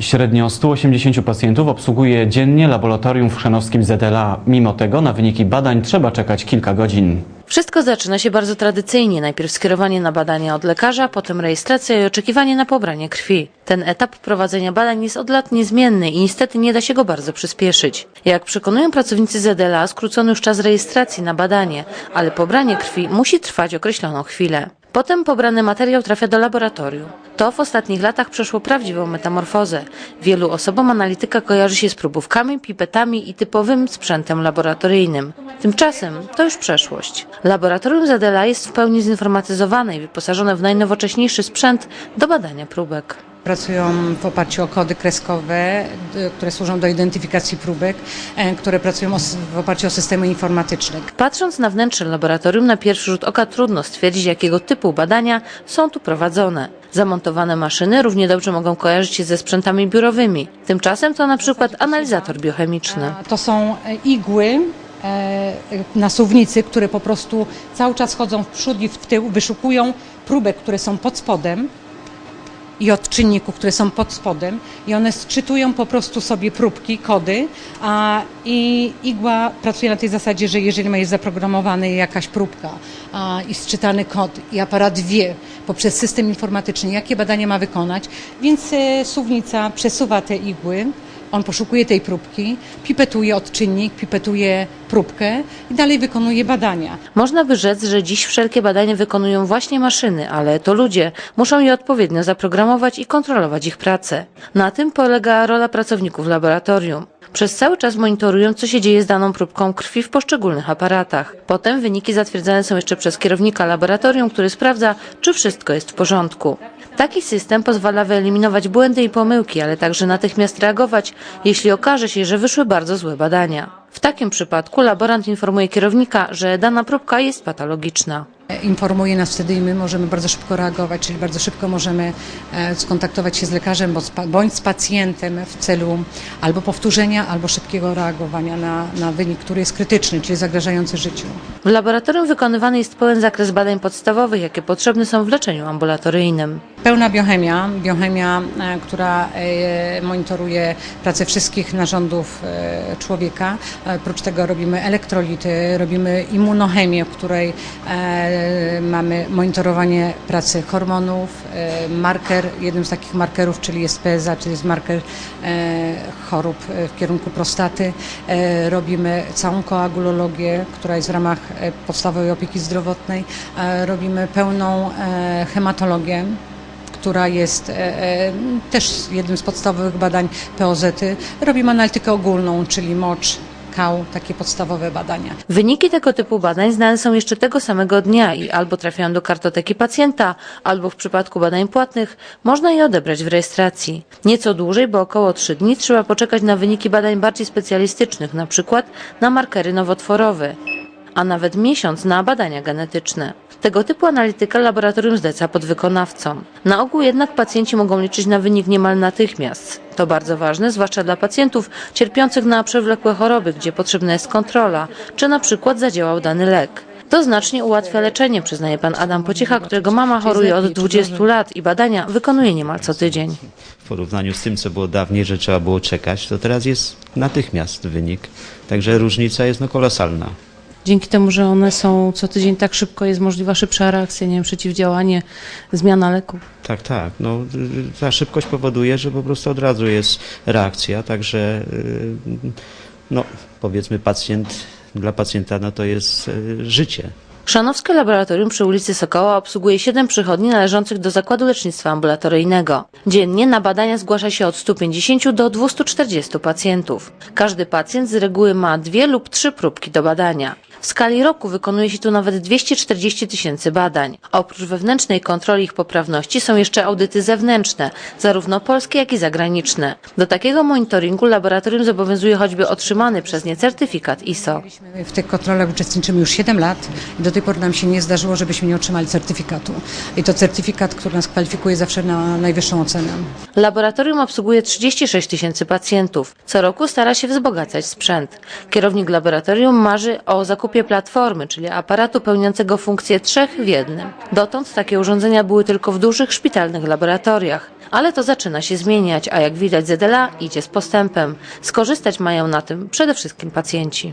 Średnio 180 pacjentów obsługuje dziennie laboratorium w chrzanowskim ZLA. Mimo tego na wyniki badań trzeba czekać kilka godzin. Wszystko zaczyna się bardzo tradycyjnie. Najpierw skierowanie na badania od lekarza, potem rejestracja i oczekiwanie na pobranie krwi. Ten etap prowadzenia badań jest od lat niezmienny i niestety nie da się go bardzo przyspieszyć. Jak przekonują pracownicy ZDLA, skrócono już czas rejestracji na badanie, ale pobranie krwi musi trwać określoną chwilę. Potem pobrany materiał trafia do laboratorium. To w ostatnich latach przeszło prawdziwą metamorfozę. Wielu osobom analityka kojarzy się z próbówkami, pipetami i typowym sprzętem laboratoryjnym. Tymczasem to już przeszłość. Laboratorium Zadela jest w pełni zinformatyzowane i wyposażone w najnowocześniejszy sprzęt do badania próbek. Pracują w oparciu o kody kreskowe, które służą do identyfikacji próbek, e, które pracują w oparciu o systemy informatyczne. Patrząc na wnętrze laboratorium, na pierwszy rzut oka trudno stwierdzić, jakiego typu badania są tu prowadzone. Zamontowane maszyny równie dobrze mogą kojarzyć się ze sprzętami biurowymi. Tymczasem to na przykład analizator biochemiczny. A To są e, igły e, na suwnicy, które po prostu cały czas chodzą w przód i w tył, wyszukują próbek, które są pod spodem i odczynników, które są pod spodem i one sczytują po prostu sobie próbki, kody, a i igła pracuje na tej zasadzie, że jeżeli ma jest zaprogramowany jakaś próbka a, i sczytany kod i aparat wie poprzez system informatyczny, jakie badania ma wykonać, więc e, suwnica przesuwa te igły, on poszukuje tej próbki, pipetuje odczynnik, pipetuje próbkę i dalej wykonuje badania. Można by rzec, że dziś wszelkie badania wykonują właśnie maszyny, ale to ludzie muszą je odpowiednio zaprogramować i kontrolować ich pracę. Na tym polega rola pracowników laboratorium. Przez cały czas monitorują, co się dzieje z daną próbką krwi w poszczególnych aparatach. Potem wyniki zatwierdzane są jeszcze przez kierownika laboratorium, który sprawdza, czy wszystko jest w porządku. Taki system pozwala wyeliminować błędy i pomyłki, ale także natychmiast reagować, jeśli okaże się, że wyszły bardzo złe badania. W takim przypadku laborant informuje kierownika, że dana próbka jest patologiczna. Informuje nas wtedy i my możemy bardzo szybko reagować, czyli bardzo szybko możemy e, skontaktować się z lekarzem bądź z pacjentem w celu albo powtórzenia, albo szybkiego reagowania na, na wynik, który jest krytyczny, czyli zagrażający życiu. W laboratorium wykonywany jest pełen zakres badań podstawowych, jakie potrzebne są w leczeniu ambulatoryjnym. Pełna biochemia, biochemia, e, która e, monitoruje pracę wszystkich narządów człowieka. Oprócz tego robimy elektrolity, robimy immunochemię, w której mamy monitorowanie pracy hormonów, e, marker, jednym z takich markerów, czyli jest PSA, czyli jest marker e, chorób e, w kierunku prostaty. E, Robimy całą koagulologię, która jest w ramach e, podstawowej opieki zdrowotnej. E, Robimy pełną e, hematologię która jest e, e, też jednym z podstawowych badań POZ-y. Robimy analitykę ogólną, czyli mocz, takie podstawowe badania. Wyniki tego typu badań znane są jeszcze tego samego dnia i albo trafiają do kartoteki pacjenta, albo w przypadku badań płatnych można je odebrać w rejestracji. Nieco dłużej, bo około 3 dni trzeba poczekać na wyniki badań bardziej specjalistycznych, na przykład na markery nowotworowe, a nawet miesiąc na badania genetyczne. Tego typu analityka laboratorium zleca podwykonawcom. Na ogół jednak pacjenci mogą liczyć na wynik niemal natychmiast. To bardzo ważne, zwłaszcza dla pacjentów cierpiących na przewlekłe choroby, gdzie potrzebna jest kontrola, czy na przykład zadziałał dany lek. To znacznie ułatwia leczenie, przyznaje pan Adam Pociecha, którego mama choruje od 20 lat i badania wykonuje niemal co tydzień. w porównaniu z tym, co było dawniej, że trzeba było czekać, to teraz jest natychmiast wynik. Także różnica jest no kolosalna. Dzięki temu, że one są co tydzień tak szybko, jest możliwa szybsza reakcja, nie wiem, przeciwdziałanie, zmiana leków. Tak, tak. No, ta szybkość powoduje, że po prostu od razu jest reakcja, także y, no, powiedzmy pacjent, dla pacjenta no, to jest y, życie. Chrzanowskie laboratorium przy ulicy Sokoła obsługuje 7 przychodni należących do Zakładu Lecznictwa Ambulatoryjnego. Dziennie na badania zgłasza się od 150 do 240 pacjentów. Każdy pacjent z reguły ma dwie lub trzy próbki do badania. W skali roku wykonuje się tu nawet 240 tysięcy badań. Oprócz wewnętrznej kontroli ich poprawności są jeszcze audyty zewnętrzne, zarówno polskie, jak i zagraniczne. Do takiego monitoringu laboratorium zobowiązuje choćby otrzymany przez nie certyfikat ISO. W tych kontrolach uczestniczymy już 7 lat i do tej pory nam się nie zdarzyło, żebyśmy nie otrzymali certyfikatu. I to certyfikat, który nas kwalifikuje zawsze na najwyższą ocenę. Laboratorium obsługuje 36 tysięcy pacjentów. Co roku stara się wzbogacać sprzęt. Kierownik laboratorium marzy o zakupie platformy, czyli aparatu pełniącego funkcję trzech w jednym. Dotąd takie urządzenia były tylko w dużych szpitalnych laboratoriach. Ale to zaczyna się zmieniać, a jak widać ZLA idzie z postępem. Skorzystać mają na tym przede wszystkim pacjenci.